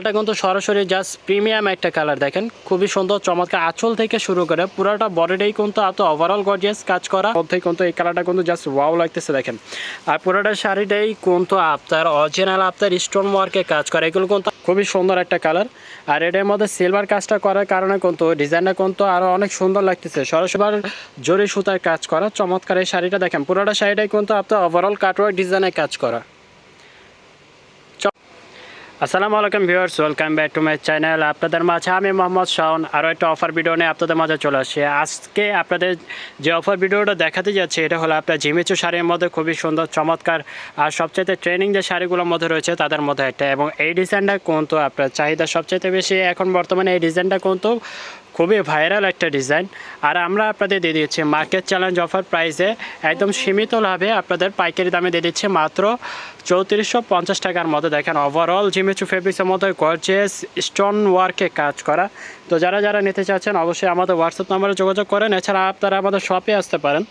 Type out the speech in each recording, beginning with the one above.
এটা কিন্তু সরাসরি জাস্ট প্রিমিয়াম একটা কালার দেখেন। খুবই সুন্দর, চমৎকার আঁচল থেকে শুরু করে পুরোটা বডিটাই কিন্তু এত ওভারঅল গর্জিয়াস কাজ করা। মধ্যে কিন্তু এই কালারটা কিন্তু জাস্ট ওয়াও লাগতেছে দেখেন। আর পুরোটা শাড়িটাই কিন্তু আপনার অরিজিনাল আপনার স্টোন ওয়ার্কে কাজ করে। এগুলো কিন্তু খুবই সুন্দর একটা কালার। আর এটার মধ্যে সিলভার কাজটা করার কারণে কিন্তু ডিজাইনটা কিন্তু আরও অনেক সুন্দর লাগতেছে। সরাসরি জরি সুতার কাজ করা, চমৎকার এই শাড়িটা দেখেন। পুরোটা শাড়িটাই কিন্তু আপনার ওভারঅল কাটওয়ার্ক ডিজাইনে কাজ করা। আসসালামু আলাইকুম viewers, welcome back to my channel. আপনাদের মাঝে আমি মোহাম্মদ শাহন আরও একটা অফার ভিডিও নিয়ে আপনাদের মাঝে চলে আসছি। আজকে আপনাদের যে অফার ভিডিওটা দেখাতে যাচ্ছে, এটা হলো আপনার জিমিচু শাড়ির মধ্যে খুবই সুন্দর, চমৎকার আর সবচাইতে ট্রেনিং যে শাড়িগুলোর মধ্যে রয়েছে, তাদের মধ্যে একটা। এবং এই ডিজাইনটা কিন্তু আপনার চাহিদা সবচাইতে বেশি। এখন বর্তমানে এই ডিজাইনটা কিন্তু খুবই ভাইরাল একটা ডিজাইন আর আমরা আপনাদের দিয়ে দিচ্ছি মার্কেট চ্যালেঞ্জ অফার প্রাইসে একদম সীমিত লাভে আপনাদের পাইকারি দামে দিয়ে দিচ্ছে মাত্র চৌত্রিশশো পঞ্চাশ টাকার মতো। দেখেন ওভারঅল জিমেচু ফেব্রিক্সের মতো গর্জেস স্টোন ওয়ার্কে কাজ করা। তো যারা যারা নিতে চাচ্ছেন, অবশ্যই আমাদের হোয়াটসঅ্যাপ নম্বরে যোগাযোগ করেন। এছাড়া আপনারা আমাদের শপে আসতে পারেন।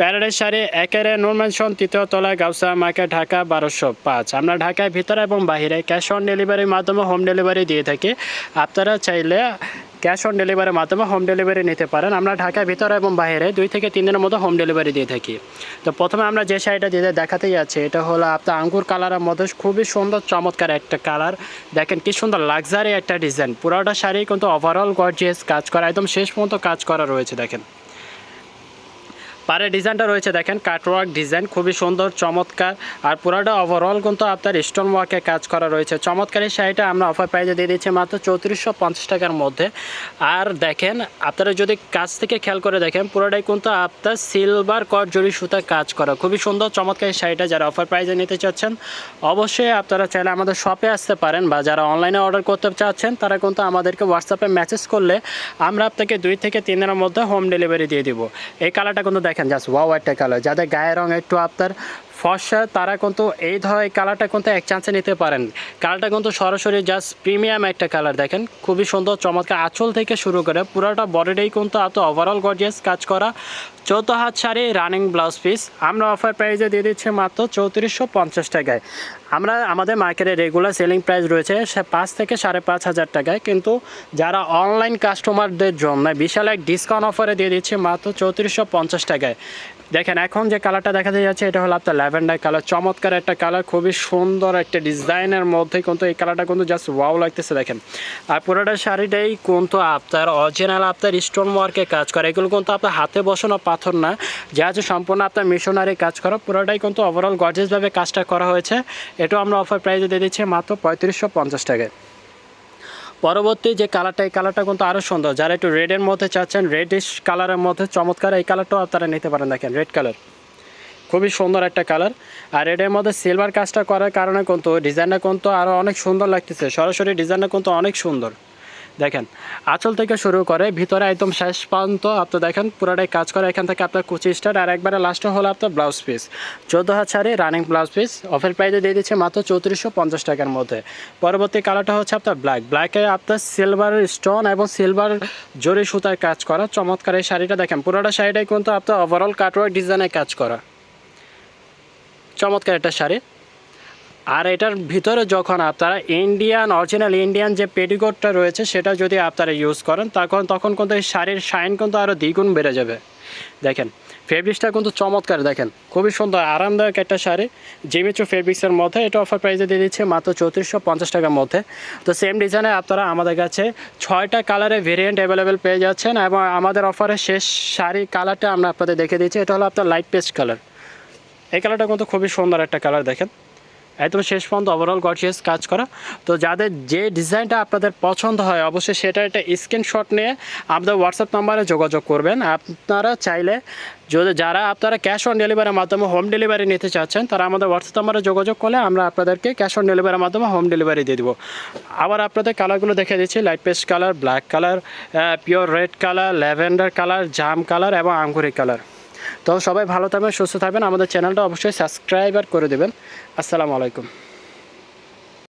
প্যারাডাইস শাড়ি একেরে নূর ম্যানশন তৃতীয় তলায় গাউসা মার্কেট ঢাকা বারোশো পাঁচ। আমরা ঢাকায় ভিতরে এবং বাহিরে ক্যাশ অন ডেলিভারির মাধ্যমে হোম ডেলিভারি দিয়ে থাকি। আপনারা চাইলে ক্যাশ অন ডেলিভারির মাধ্যমে হোম ডেলিভারি নিতে পারেন। আমরা ঢাকায় ভিতরে এবং বাইরে দুই থেকে তিন দিনের মতো হোম ডেলিভারি দিয়ে থাকি। তো প্রথমে আমরা যে শাড়িটা দিয়ে দেখাতে যাচ্ছি, এটা হলো আপনার আঙ্গুর কালারের মধ্যে খুবই সুন্দর, চমৎকার একটা কালার। দেখেন কি সুন্দর লাক্সারি একটা ডিজাইন পুরোটা শাড়ি কিন্তু ওভারঅল গর্জিয়াস কাজ করা, একদম শেষ পর্যন্ত কাজ করা রয়েছে, দেখেন। পারে ডিজাইনটা রয়েছে দেখেন কাটওয়ার্ক ডিজাইন খুবই সুন্দর, চমৎকার। আর পুরোটা ওভারঅল কিন্তু আপনার স্টোন ওয়ার্কে কাজ করা রয়েছে। চমৎকার শাড়িটা আমরা অফার প্রাইজে দিয়ে দিচ্ছি মাত্র চৌত্রিশশো পঞ্চাশ টাকার মধ্যে। আর দেখেন, আপনারা যদি কাজ থেকে খেয়াল করে দেখেন, পুরোটাই কিন্তু আপনার সিলভার কট জরি সুতা কাজ করা। খুবই সুন্দর, চমৎকার শাড়িটা যারা অফার প্রাইজে নিতে চাচ্ছেন, অবশ্যই আপনারা চাইলে আমাদের শপে আসতে পারেন বা যারা অনলাইনে অর্ডার করতে চাচ্ছেন, তারা কিন্তু আমাদেরকে হোয়াটসঅ্যাপে মেসেজ করলে আমরা আপনাকে দুই থেকে তিন দিনের মধ্যে হোম ডেলিভারি দিয়ে দিব। এই কালারটা কিন্তু দেখেন জাস্ট ওয়াও একটা কালার যাদের গায়ের রং একটু আপনার ফর্সা তারা কিন্তু এই ধরনের কালারটা কিন্তু এক চান্সে নিতে পারেন। কালারটা কিন্তু সরাসরি জাস্ট প্রিমিয়াম একটা কালার দেখেন। খুবই সুন্দর, চমৎকার আঁচল থেকে শুরু করে পুরোটা বডিটাই কিন্তু এত ওভারঅল গর্জিয়াস কাজ করা। চৌদ্দ হাত শাড়ি রানিং ব্লাউজ পিস আমরা অফার প্রাইসে দিয়ে দিচ্ছি মাত্র চৌত্রিশশো পঞ্চাশ টাকায়। আমরা, আমাদের মার্কেটে রেগুলার সেলিং প্রাইস রয়েছে সে পাঁচ থেকে সাড়ে পাঁচ হাজার টাকায়। কিন্তু যারা অনলাইন কাস্টমারদের জন্য বিশাল এক ডিসকাউন্ট অফারে দিয়ে দিচ্ছি মাত্র চৌত্রিশশো পঞ্চাশ টাকায়। দেখেন, এখন যে কালারটা দেখাতে যাচ্ছে, এটা হলো আপনার ল্যাভেন্ডার কালার চমৎকার একটা কালার খুবই সুন্দর একটা ডিজাইনের মধ্যে কিন্তু এই কালারটা কিন্তু জাস্ট ওয়াও লাগতেছে, দেখেন। আর পুরোটা শাড়িটাই কিন্তু আপনার অরিজিনাল আপনার স্টোন ওয়ার্কে কাজ করে। এগুলো কিন্তু আপনার হাতে বসানো পাথর না। যা আছে সম্পূর্ণ আপনার মিশনারি কাজ করা। পুরোটাই কিন্তু ওভারঅল গর্জেসভাবে কাজটা করা হয়েছে। এটাও আমরা অফার প্রাইসে দিয়ে দিচ্ছি মাত্র পঁয়ত্রিশশো পঞ্চাশ টাকায়। পরবর্তী যে কালারটা এই কালারটা কিন্তু আরও সুন্দর। যারা একটু রেডের মধ্যে চাচ্ছেন রেডিশ কালারের মধ্যে চমৎকার এই কালারটাও আপনারা নিতে পারেন দেখেন রেড কালার খুবই সুন্দর একটা কালার আর রেডের মধ্যে সিলভার কাজটা করার কারণে কিন্তু ডিজাইনটা কিন্তু আরও অনেক সুন্দর লাগতেছে। সরাসরি ডিজাইনটা কিন্তু অনেক সুন্দর। দেখেন, আঁচল থেকে শুরু করে ভিতরে একদম শেষ পর্যন্ত আপনি দেখেন পুরোটাই কাজ করে এখান থেকে আপনার কুচি স্টার্ট আর একবারে লাস্টে হলো আপনার ব্লাউজ পিস চোদ্দ হাত sari running blouse piece offer প্রাইসে দিয়ে দিচ্ছে মাত্র চৌত্রিশশো পঞ্চাশ টাকার মধ্যে। পরবর্তী কালারটা হচ্ছে আপনার ব্ল্যাক ব্ল্যাকে আপনার সিলভার স্টোন এবং সিলভার জরি সুতার কাজ করা। চমৎকার এই শাড়িটা দেখেন, পুরোটা শাড়িটাই কিন্তু আপনার ওভারঅল কাটওয়ার্ক ডিজাইনে কাজ করা। চমৎকার একটা শাড়ি। আর এটার ভিতরে যখন আপনারা ইন্ডিয়ান অরিজিনাল ইন্ডিয়ান যে পেটিকোটটা রয়েছে, সেটা যদি আপনারা ইউজ করেন, তখন তখন কিন্তু এই শাড়ির শাইন কিন্তু আরও দ্বিগুণ বেড়ে যাবে। দেখেন ফেব্রিক্সটা কিন্তু চমৎকার, দেখেন, খুবই সুন্দর, আরামদায়ক একটা শাড়ি। জিমিচু ফেব্রিক্সের মধ্যে এটা অফার প্রাইসে দিয়ে দিচ্ছে মাত্র চৌত্রিশশো পঞ্চাশ টাকার মধ্যে। তো সেম ডিজাইনে আপনারা আমাদের কাছে ছয়টা কালারের ভেরিয়েন্ট অ্যাভেলেবেল পেয়ে যাচ্ছেন এবং আমাদের অফারের শেষ শাড়ি কালারটা আমরা আপনাদের দেখে দিচ্ছি। এটা হলো আপনার লাইট পেস্ট কালার এই কালারটা কিন্তু খুবই সুন্দর একটা কালার দেখেন। একদম শেষ পর্যন্ত ওভারঅল গর্জিয়াস কাজ করা। তো যাদের যে ডিজাইনটা আপনাদের পছন্দ হয়, অবশ্যই সেটা একটা স্ক্রিনশট নিয়ে আমাদের হোয়াটসঅ্যাপ নাম্বারে যোগাযোগ করবেন। আপনারা চাইলে যদি যারা আপনারা ক্যাশ অন ডেলিভারির মাধ্যমে হোম ডেলিভারি নিতে চাচ্ছেন, তারা আমাদের হোয়াটসঅ্যাপ নাম্বারে যোগাযোগ করলে আমরা আপনাদেরকে ক্যাশ অন ডেলিভারির মাধ্যমে হোম ডেলিভারি দিয়ে দেবো। আবার আপনাদের কালারগুলো দেখে দিচ্ছি light paste colour black colour pure red colour lavender colour জাম কালার এবং আঙ্গুরি কালার তো সবাই ভালো থাকবেন সুস্থ থাকবেন। আমাদের চ্যানেলটা অবশ্যই সাবস্ক্রাইবার করে দেবেন। আসসালামু আলাইকুম।